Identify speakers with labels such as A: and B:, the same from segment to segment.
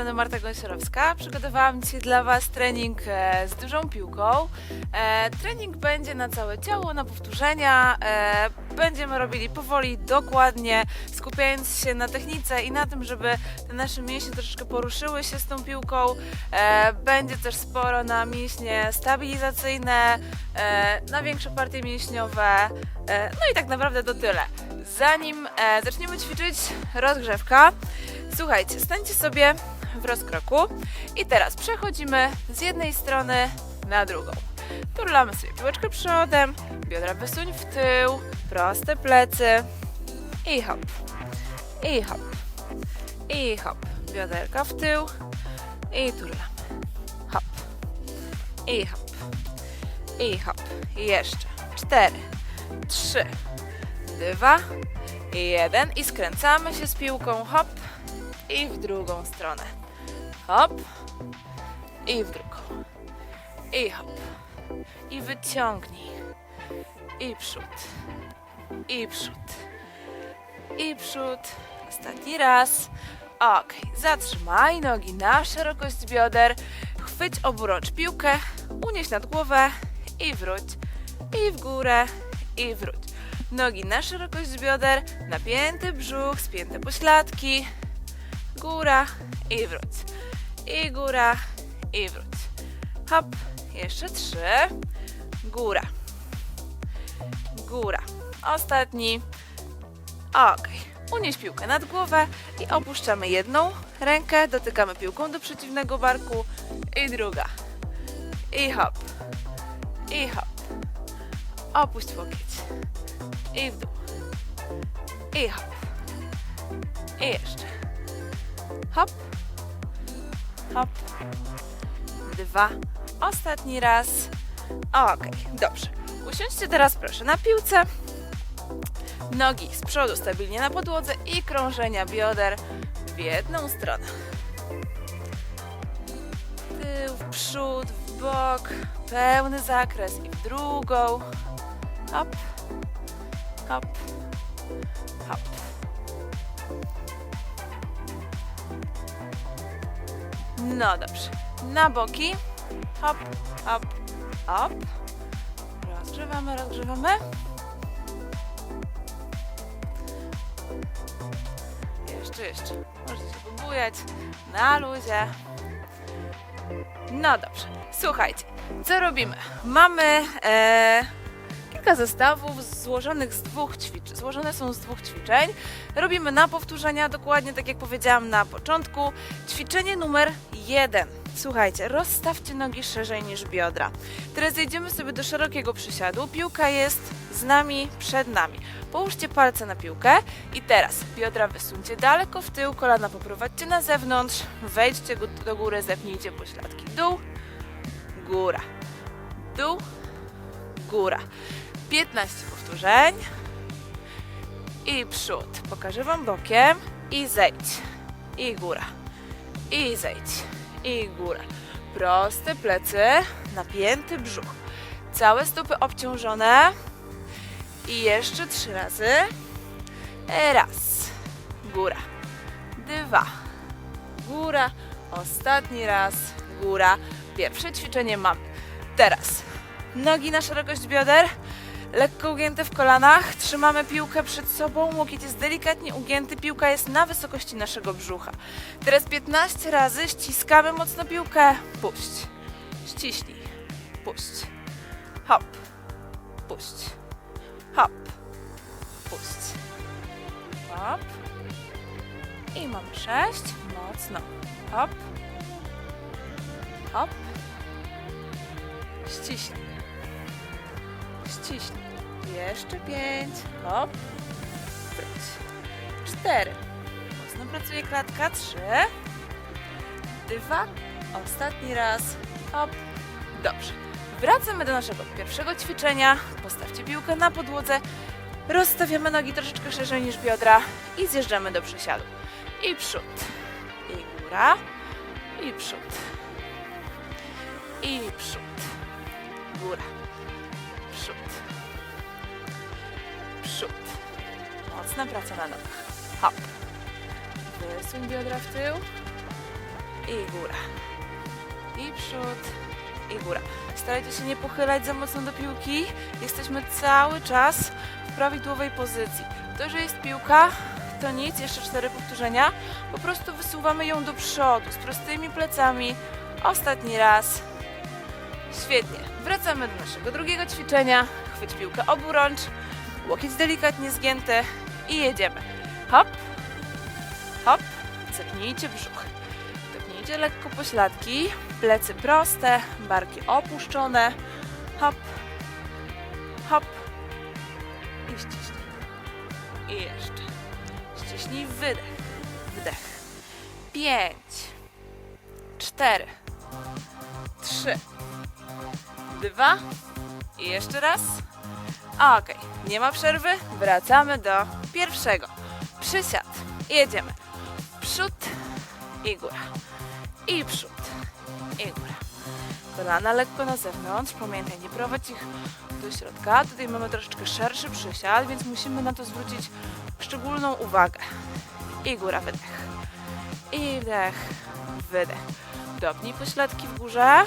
A: strony Marta Gąsiorowska. Przygotowałam dzisiaj dla Was trening e, z dużą piłką. E, trening będzie na całe ciało, na powtórzenia. E, będziemy robili powoli, dokładnie, skupiając się na technice i na tym, żeby te nasze mięśnie troszeczkę poruszyły się z tą piłką. Będzie też sporo na mięśnie stabilizacyjne, na większe partie mięśniowe. No i tak naprawdę to tyle. Zanim zaczniemy ćwiczyć, rozgrzewka. Słuchajcie, stańcie sobie w rozkroku i teraz przechodzimy z jednej strony na drugą. Turlamy sobie piłeczkę przodem, biodra wysuń w tył, proste plecy i hop, i hop, i hop. Bioderka w tył i turlamy. Hop, i hop, i hop. Jeszcze. Cztery, trzy, dwa, jeden i skręcamy się z piłką. Hop, i w drugą stronę. Hop i w drugą. I hop. I wyciągnij. I przód. I przód. I przód. Ostatni raz. Ok, zatrzymaj nogi na szerokość bioder. Chwyć oburocz piłkę, unieś nad głowę i wróć. I w górę, i wróć. Nogi na szerokość bioder, napięty brzuch, spięte pośladki, góra i wróć. I góra i wróć. Hop, jeszcze trzy. Góra. Góra. Ostatni. Ok. Unieś piłkę nad głowę i opuszczamy jedną rękę, dotykamy piłką do przeciwnego barku i druga. I hop. I hop. Opuść łokieć. I w dół. I hop. I jeszcze. Hop. Hop. Dwa. Ostatni raz. Okej, dobrze. Usiądźcie teraz proszę na piłce. Nogi z przodu stabilnie na podłodze i krążenia bioder w jedną stronę. Tył, w przód, w bok, pełny zakres i w drugą. Hop, hop. No dobrze. Na boki. Hop, hop, hop. Rozgrzewamy, rozgrzewamy. Jeszcze, jeszcze. Możecie się pobujać na luzie. No dobrze. Słuchajcie, co robimy? Mamy e, kilka zestawów złożonych z dwóch ćwiczeń. Złożone są z dwóch ćwiczeń. Robimy na powtórzenia, dokładnie tak jak powiedziałam na początku. Ćwiczenie numer jeden. Słuchajcie, rozstawcie nogi szerzej niż biodra. Teraz zejdziemy sobie do szerokiego przysiadu. Piłka jest z nami, przed nami. Połóżcie palce na piłkę i teraz biodra wysuńcie daleko w tył, kolana poprowadźcie na zewnątrz, wejdźcie do góry, zepnijcie pośladki. Dół, góra, dół, góra. 15 powtórzeń i przód. Pokażę Wam bokiem i zejdź. I góra. I zejdź. I góra. Proste plecy, napięty brzuch. Całe stopy obciążone. I jeszcze trzy razy. Raz. Góra. Dwa. Góra. Ostatni raz. Góra. Pierwsze ćwiczenie mamy. Teraz nogi na szerokość bioder. Lekko ugięte w kolanach, trzymamy piłkę przed sobą, łokieć jest delikatnie ugięty, piłka jest na wysokości naszego brzucha. Teraz 15 razy ściskamy mocno piłkę, puść, ściśnij, puść, hop, puść, hop, puść, hop. I mamy 6, mocno, hop, hop, ściśnij. Ściśnij. Jeszcze pięć. Hop. Wróć. Cztery. Mocno pracuje klatka. Trzy. Dwa. Ostatni raz. Hop. Dobrze. Wracamy do naszego pierwszego ćwiczenia. Postawcie piłkę na podłodze. Rozstawiamy nogi troszeczkę szerzej niż biodra i zjeżdżamy do przysiadu. I przód. I góra. I przód. I przód. Góra Mocna praca na nogach. Hop. Wysuń biodra w tył. i góra. I przód, i góra. Starajcie się nie pochylać za mocno do piłki. Jesteśmy cały czas w prawidłowej pozycji. To, że jest piłka, to nic, jeszcze cztery powtórzenia. Po prostu wysuwamy ją do przodu z prostymi plecami. Ostatni raz. Świetnie. Wracamy do naszego drugiego ćwiczenia. Chwyć piłkę oburącz, łokieć delikatnie zgięty i jedziemy. Hop, hop, cepnijcie brzuch. Cepnijcie lekko pośladki, plecy proste, barki opuszczone. Hop, hop i ściśnij. I jeszcze. Ściśnij wydech, wdech. Pięć, cztery, trzy, dwa i jeszcze raz. Okej, nie ma przerwy. Wracamy do pierwszego. Przysiad. Jedziemy. Przód i góra. I przód i góra. Kolana lekko na zewnątrz. Pamiętaj, nie prowadź ich do środka. Tutaj mamy troszeczkę szerszy przysiad, więc musimy na to zwrócić szczególną uwagę. I góra, wydech. I wdech, wydech. Dopnij pośladki w górze.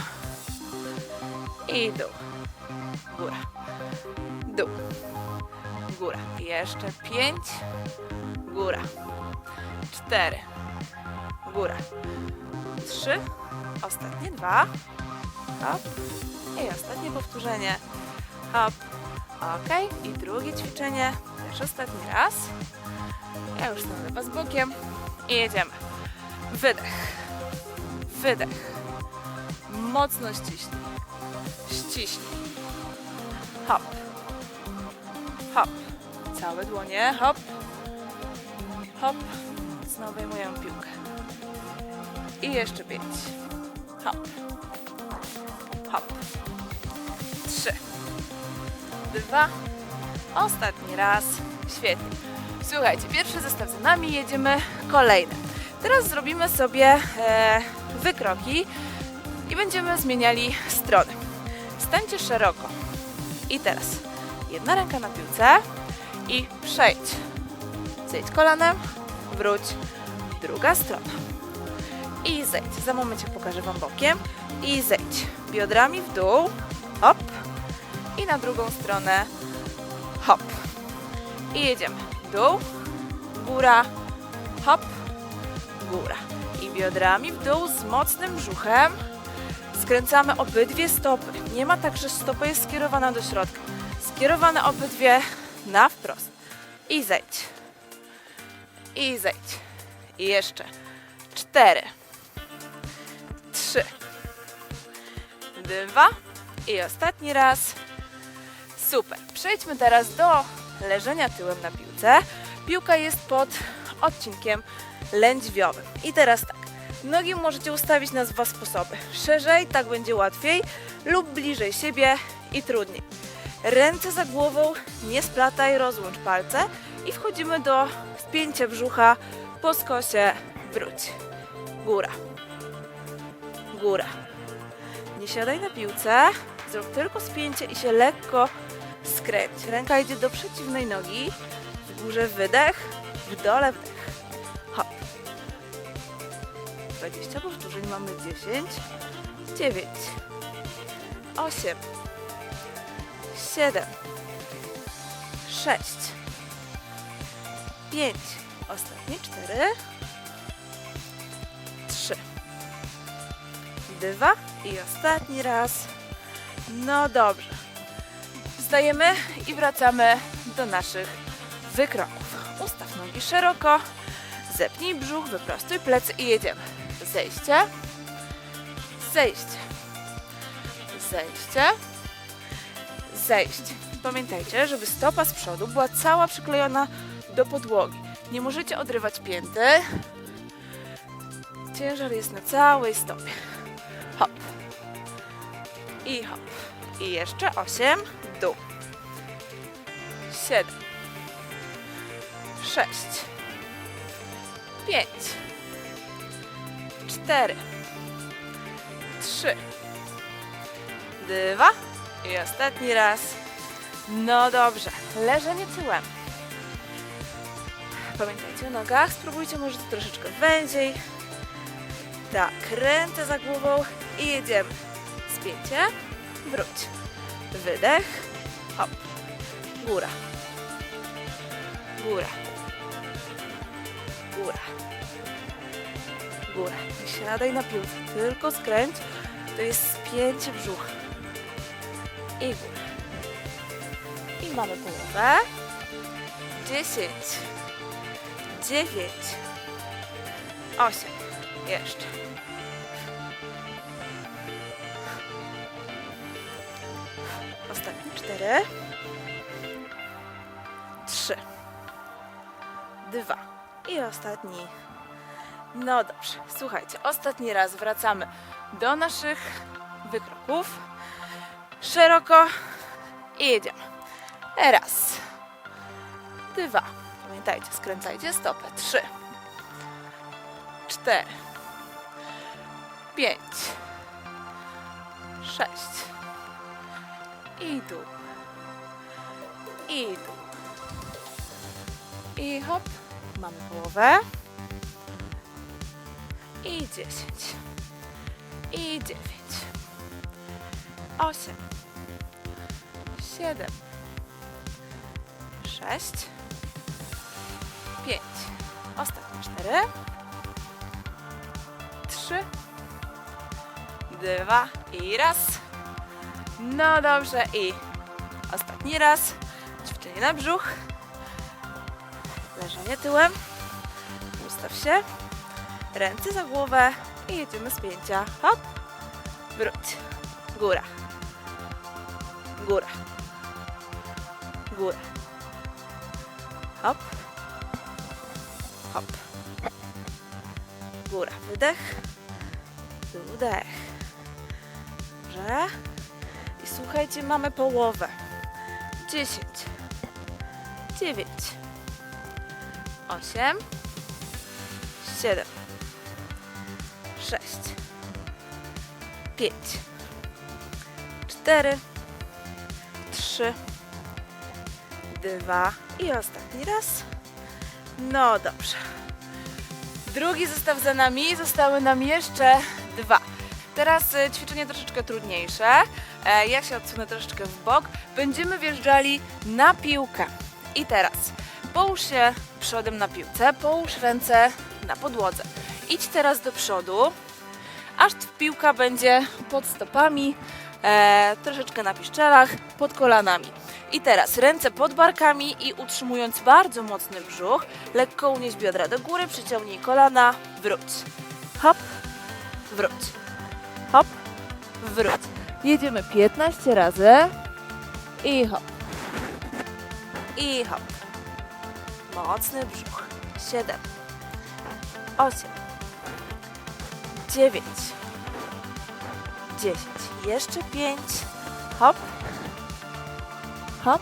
A: I dół. Góra. Jeszcze pięć. Góra. Cztery. Góra. Trzy. Ostatnie dwa. Hop. I ostatnie powtórzenie. Hop. Ok. I drugie ćwiczenie. Też ostatni raz. Ja już stanę Was bokiem. I jedziemy. Wydech. Wydech. Mocno ściśnij. Ściśnij. Hop. Hop. Całe dłonie. Hop. Hop. Znowu wyjmujemy piłkę. I jeszcze pięć. Hop. Hop. Trzy. Dwa. Ostatni raz. Świetnie. Słuchajcie, pierwszy zestaw za nami, jedziemy kolejny. Teraz zrobimy sobie e, wykroki i będziemy zmieniali strony. Stańcie szeroko. I teraz jedna ręka na piłce i przejdź. Zejdź kolanem, wróć. Druga strona. I zejdź. Za momencik pokażę Wam bokiem. I zejdź. Biodrami w dół. Hop. I na drugą stronę. Hop. I jedziemy. Dół, góra, hop, góra. I biodrami w dół z mocnym brzuchem. Skręcamy obydwie stopy. Nie ma tak, że stopa jest skierowana do środka. Skierowane obydwie na wprost. I zejdź. I zejdź. I jeszcze. Cztery. Trzy. Dwa. I ostatni raz. Super. Przejdźmy teraz do leżenia tyłem na piłce. Piłka jest pod odcinkiem lędźwiowym. I teraz tak. Nogi możecie ustawić na dwa sposoby. Szerzej, tak będzie łatwiej, lub bliżej siebie i trudniej. Ręce za głową, nie splataj, rozłącz palce i wchodzimy do spięcia brzucha po skosie, wróć. Góra. Góra. Nie siadaj na piłce, zrób tylko spięcie i się lekko skręć. Ręka idzie do przeciwnej nogi, w górze wydech, w dole wdech. Hop. 20 powtórzeń, mamy 10, 9, 8, 7, 6, 5, ostatnie 4, 3, 2 i ostatni raz. No dobrze. Wstajemy i wracamy do naszych wykroków. Ustaw nogi szeroko, zepnij brzuch, wyprostuj plecy i jedziemy. Zejście, zejście, zejście, zejście. Pamiętajcie, żeby stopa z przodu była cała przyklejona do podłogi. Nie możecie odrywać pięty. Ciężar jest na całej stopie. Hop. I hop. I jeszcze 8, dół. 7, 6, 5, 4, 3, 2 i ostatni raz. No dobrze, leżenie tyłem. Pamiętajcie o nogach, spróbujcie może troszeczkę węziej. Tak, ręce za głową i jedziemy. Spięcie, wróć. Wydech, hop. Góra. Góra. Góra. Góra. Nie siadaj na piłce, tylko skręć. To jest spięcie brzucha. I góra. I mamy połowę. 10, 9, 8. Jeszcze. Ostatnie 4, 3, 2 i ostatni. No dobrze, słuchajcie, ostatni raz wracamy do naszych wykroków. Szeroko i jedziemy. Raz, dwa. Pamiętajcie, skręcajcie stopę. Trzy, cztery, pięć, sześć. I dół. I dół. I hop. Mamy połowę. I dziesięć. I dziewięć. Osiem. Siedem. Sześć. Pięć. Ostatnie cztery. Trzy. Dwa. I raz. No dobrze. I ostatni raz. Ćwiczenie na brzuch. Leżenie tyłem. Ustaw się. Ręce za głowę. I jedziemy z pięcia. Hop. Wróć. Góra. Góra. Góra. Hop. Hop. Góra. Wydech. Wdech. Dobrze. I słuchajcie, mamy połowę. 10. 9. 8. 7. 6. 5. 4. 2. I ostatni raz. No dobrze. Drugi zestaw za nami. Zostały nam jeszcze dwa. Teraz e, ćwiczenie troszeczkę trudniejsze. E, Ja się odsunę troszeczkę w bok. Będziemy wjeżdżali na piłkę. I teraz połóż się przodem na piłce, połóż ręce na podłodze. Idź teraz do przodu, aż piłka będzie pod stopami, e, troszeczkę na piszczelach, pod kolanami. I teraz ręce pod barkami i utrzymując bardzo mocny brzuch, lekko unieś biodra do góry, przyciągnij kolana, wróć. Hop, wróć. Hop, wróć. Jedziemy 15 razy i hop. I hop. Mocny brzuch. 7, 8, 9, 10. Jeszcze 5. Hop. Hop.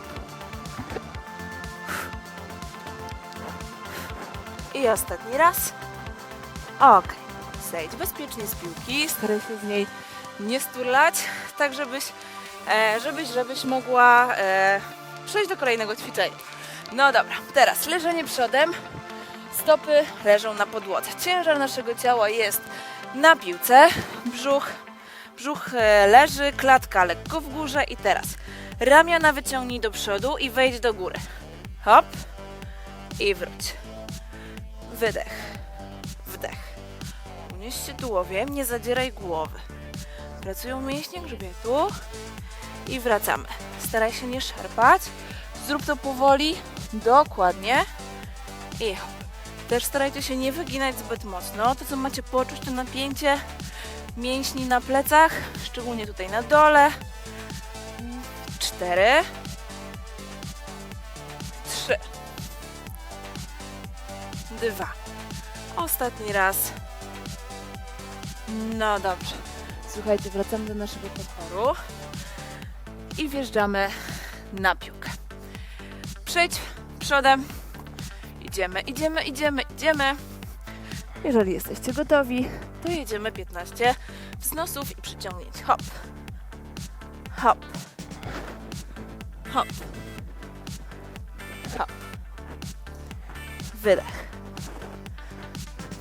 A: I ostatni raz. Ok. Zejdź bezpiecznie z piłki. Staraj się z niej nie sturlać, tak żebyś, e, żebyś, żebyś mogła e, przejść do kolejnego ćwiczenia. No dobra, teraz leżenie przodem. Stopy leżą na podłodze. Ciężar naszego ciała jest na piłce. Brzuch, brzuch e, leży, klatka lekko w górze i teraz ramiona wyciągnij do przodu i wejdź do góry. Hop i wróć. Wydech, wdech. Unieś się tułowiem, nie zadzieraj głowy. Pracują mięśnie grzbietu i wracamy. Staraj się nie szarpać. Zrób to powoli, dokładnie i hop. Też starajcie się nie wyginać zbyt mocno. To, co macie poczuć, to napięcie mięśni na plecach, szczególnie tutaj na dole. Cztery. Trzy. Dwa. Ostatni raz. No dobrze. Słuchajcie, wracamy do naszego podporu i wjeżdżamy na piłkę. Przejdź przodem. Idziemy, idziemy, idziemy, idziemy. Jeżeli jesteście gotowi, to jedziemy 15 wznosów i przyciągnięć. Hop. Hop. Hop. Hop. Wydech.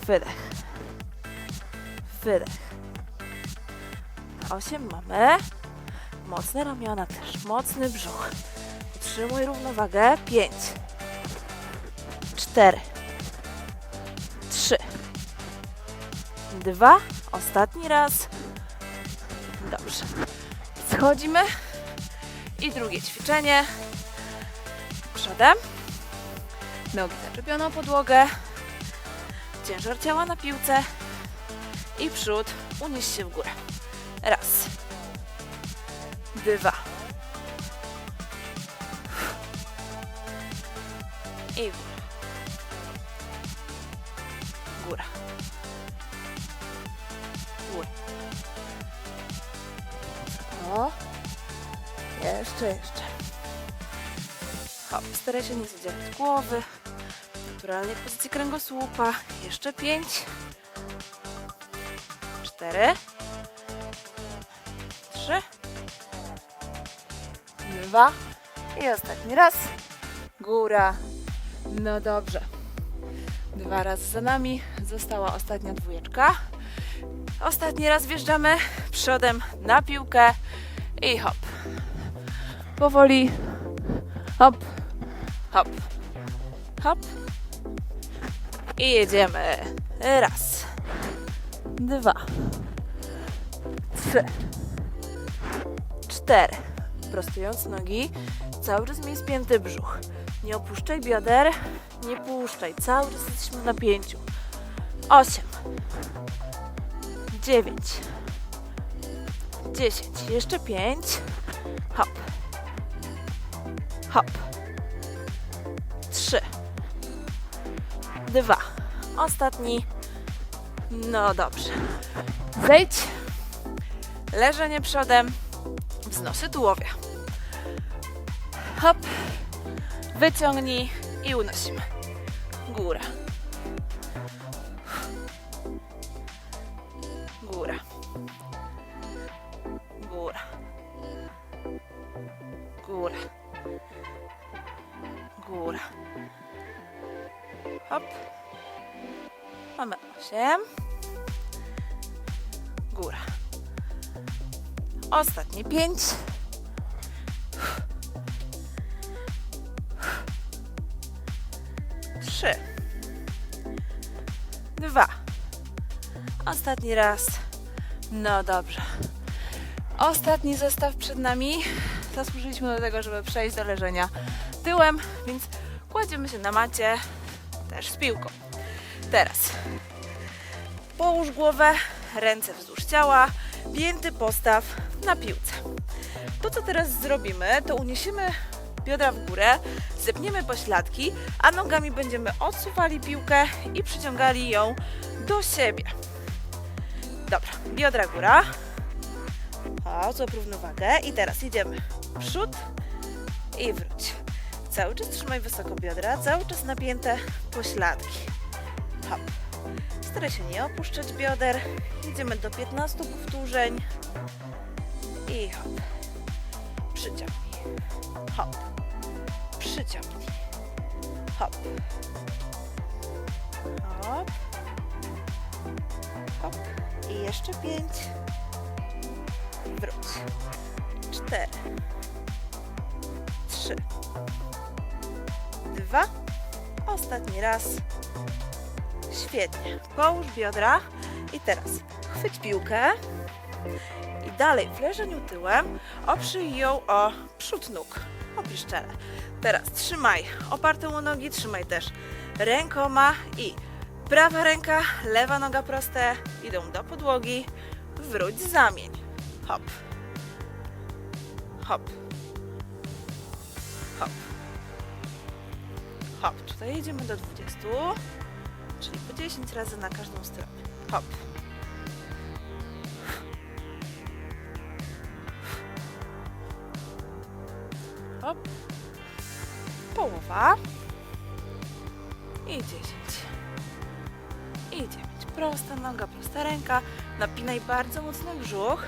A: Wydech. Wydech. Osiem mamy. Mocne ramiona też, mocny brzuch. Utrzymuj równowagę. Pięć. Cztery. Trzy. Dwa. Ostatni raz. Dobrze. Schodzimy. I drugie ćwiczenie. Przodem. Nogi zaczepione o podłogę. Ciężar ciała na piłce. I przód. Unieś się w górę. Raz. Dwa. I góra. Jeszcze, jeszcze. Hop, staraj się nie zadziałać głowy. Naturalnie w pozycji kręgosłupa. Jeszcze pięć. Cztery. Trzy. Dwa. I ostatni raz. Góra. No dobrze. Dwa razy za nami. Została ostatnia dwójeczka. Ostatni raz wjeżdżamy przodem na piłkę i hop. Powoli. Hop. Hop. Hop. I jedziemy. Raz. Dwa. Trzy. Cztery. Prostując nogi, cały czas miej spięty brzuch. Nie opuszczaj bioder, nie puszczaj. Cały czas jesteśmy w napięciu. Osiem. Dziewięć. Dziesięć. Jeszcze pięć. Hop. Hop. Trzy. Dwa. Ostatni. No dobrze. Zejdź. Leżenie przodem. Wznosy tułowia. Hop. Wyciągnij i unosimy. Góra. Ostatnie pięć. Trzy. Dwa. Ostatni raz. No dobrze. Ostatni zestaw przed nami. Zasłużyliśmy do tego, żeby przejść do leżenia tyłem, więc kładziemy się na macie też z piłką. Teraz połóż głowę, ręce wzdłuż ciała, pięty postaw na piłce. To, co teraz zrobimy, to uniesiemy biodra w górę, zepniemy pośladki, a nogami będziemy odsuwali piłkę i przyciągali ją do siebie. Dobra, biodra góra. O, złap równowagę. I teraz idziemy przód i wróć. Cały czas trzymaj wysoko biodra, cały czas napięte pośladki. Hop. Staraj się nie opuszczać bioder. Idziemy do 15 powtórzeń. I hop. Przyciągnij. Hop. Przyciągnij. Hop. Hop. Hop. I jeszcze pięć. Wróć. Cztery. Trzy. Dwa. Ostatni raz. Świetnie. Połóż biodra i teraz chwyć piłkę dalej w leżeniu tyłem oprzyj ją o przód nóg. Opisz czele. Teraz trzymaj opartą o nogi, trzymaj też rękoma i prawa ręka, lewa noga proste idą do podłogi. Wróć, zamień. Hop. Hop. Hop. Hop. Tutaj jedziemy do 20, czyli po 10 razy na każdą stronę. Hop. Połowa. I 10. I 9. Prosta noga, prosta ręka. Napinaj bardzo mocno brzuch,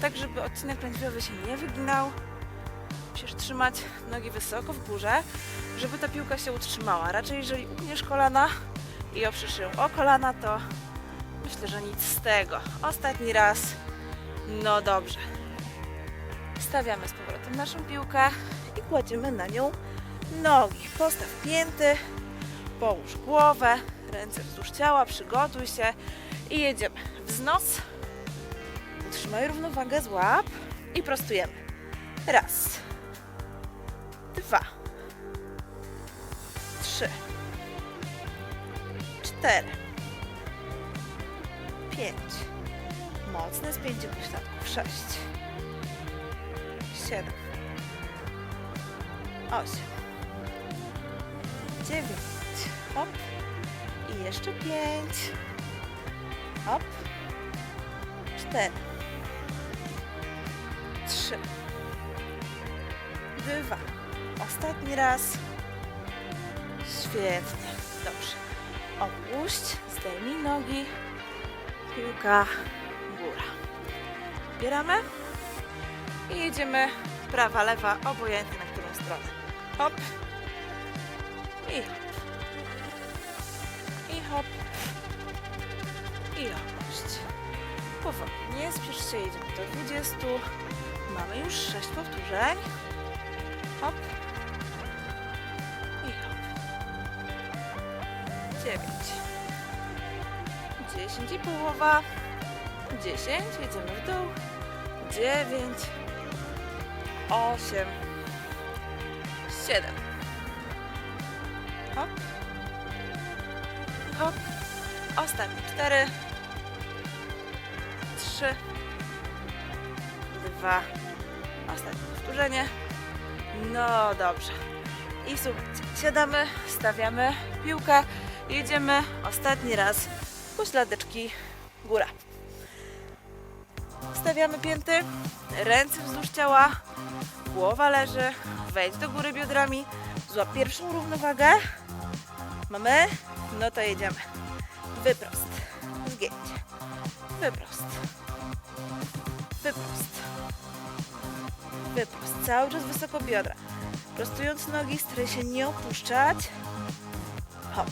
A: tak żeby odcinek lędźwiowy się nie wyginał. Musisz trzymać nogi wysoko w górze, żeby ta piłka się utrzymała. Raczej jeżeli ugniesz kolana i oprzesz ją o kolana, to Myślę, że nic z tego. Ostatni raz. No dobrze. Stawiamy z powrotem naszą piłkę i kładziemy na nią nogi. Postaw pięty, połóż głowę, ręce wzdłuż ciała, przygotuj się i jedziemy. Wznos, utrzymaj równowagę, złap i prostujemy. Raz, dwa, trzy, cztery, pięć. Mocne spięcie pośladków. Sześć, siedem, osiem, dziewięć. Hop. I jeszcze pięć. Hop. Cztery. Trzy. Dwa. Ostatni raz. Świetnie. Dobrze. Opuść. Zdejmij nogi. Piłka. Góra. Bieramy. I jedziemy prawa, lewa, obojętnie na którą stronę. Hop. Hop. I opuść. Powoli. Nie spiesz się, jedziemy do 20. Mamy już 6 powtórzeń. Hop. I hop. 9. 10 i połowa. 10. Jedziemy w dół. 9. 8. 7. Ostatnie cztery. Trzy. Dwa. Ostatnie powtórzenie. No dobrze. I słuchajcie, siadamy, stawiamy piłkę, jedziemy ostatni raz pośladeczki góra. Stawiamy pięty, ręce wzdłuż ciała, głowa leży, wejdź do góry biodrami, złap pierwszą równowagę. Mamy? No to jedziemy. Wyprost. Zgięcie. Wyprost. Wyprost. Wyprost. Cały czas wysoko biodra. Prostując nogi, staraj się nie opuszczać. Hop.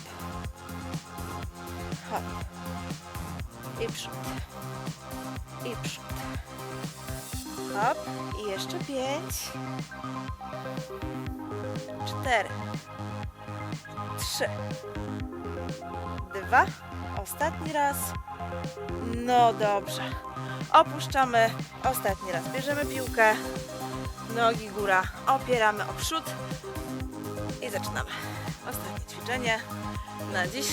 A: Hop. I przód. I przód. Hop. I jeszcze pięć. Cztery. Trzy dwa. Ostatni raz. No dobrze. Opuszczamy. Ostatni raz. Bierzemy piłkę. Nogi góra. Opieramy o przód. I zaczynamy. Ostatnie ćwiczenie na dziś.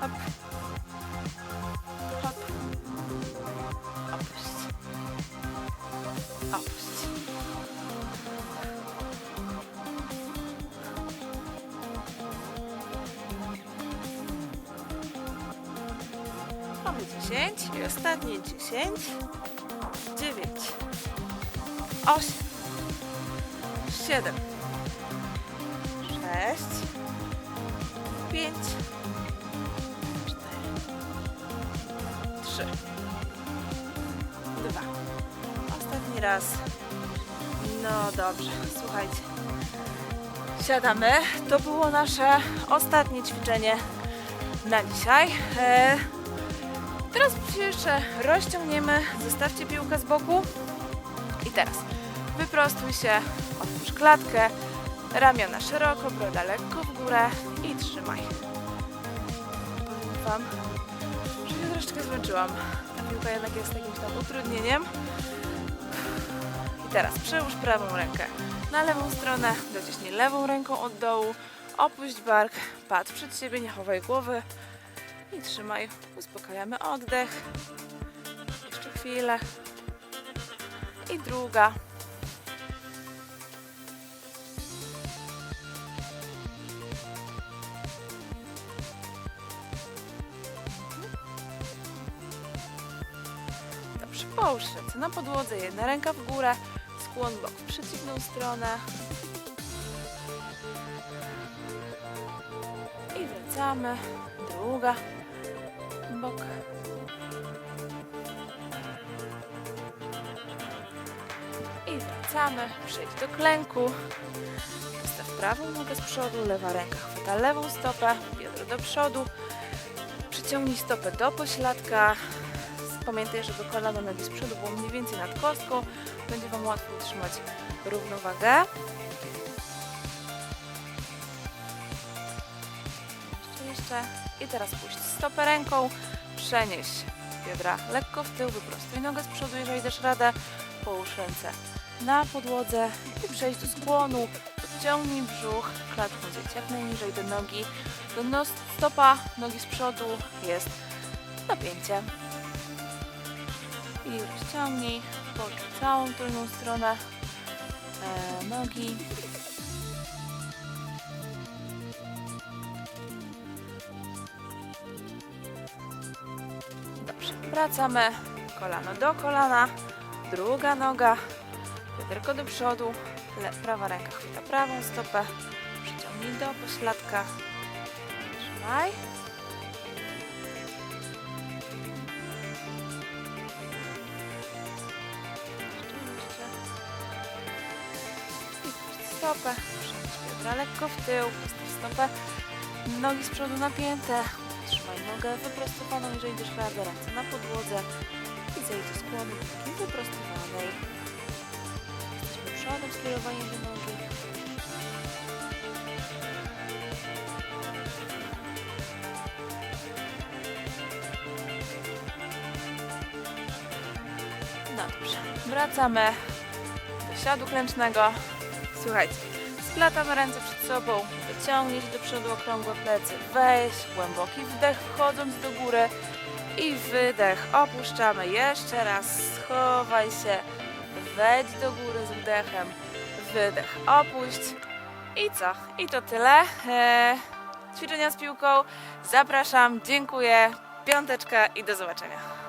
A: Hop. Hop. Opuść. Opuść. I ostatnie 10, 9, 8, 7, 6, 5, 4, 3, 2. Ostatni raz. No dobrze, słuchajcie. Siadamy. To było nasze ostatnie ćwiczenie na dzisiaj. Teraz się jeszcze rozciągniemy, zostawcie piłkę z boku. I teraz wyprostuj się, otwórz klatkę, ramiona szeroko, broda lekko w górę i trzymaj. Powiem Wam, że się troszeczkę zmęczyłam. Ta piłka jednak jest takim tam utrudnieniem. I teraz przełóż prawą rękę na lewą stronę, dociśnij lewą ręką od dołu, opuść bark, patrz przed siebie, nie chowaj głowy i trzymaj. Uspokajamy oddech. Jeszcze chwilę. I druga. Dobrze, połóż ręce na podłodze, jedna ręka w górę, skłon bok w przeciwną stronę. I wracamy. Druga. Bok. I wracamy. Przejdź do klęku. Postaw prawą nogę z przodu, lewa ręka chwyta lewą stopę, biodro do przodu. Przeciw Rozciągnij stopę do pośladka. Pamiętaj, żeby kolano nogi z przodu było mniej więcej nad kostką. Będzie Wam łatwo utrzymać równowagę. I teraz puść stopę ręką. Przenieś biodra lekko w tył. Wyprostuj nogę z przodu, jeżeli dasz radę. Połóż ręce na podłodze i przejdź do skłonu. Podciągnij brzuch, klatką zejdź jak najniżej do nogi. Do nos, stopa, nogi z przodu jest napięcie. I rozciągnij, poczuj całą tylną stronę e, nogi. Wracamy. Kolano do kolana, druga noga, Bioderko do przodu, prawa ręka chwyta prawą stopę, przyciągnij do pośladka, trzymaj. I stopę, przenieś biodra lekko w tył, postaw stopę, nogi z przodu napięte, nogę wyprostowaną, jeżeli dasz radę, ręce na podłodze i zejdź do skłonu takiej wyprostowanej. Jesteśmy przodem, skierowanie do nogi. No dobrze, wracamy do siadu klęcznego. Słuchajcie, splatamy ręce przed sobą, wyciągnij się do przodu okrągłe plecy, weź głęboki wdech wchodząc do góry. I wydech, opuszczamy jeszcze raz, schowaj się, wejdź do góry z wdechem, wydech, opuść. I co? I to tyle. Eee, ćwiczenia z piłką, zapraszam, dziękuję, piąteczka i do zobaczenia.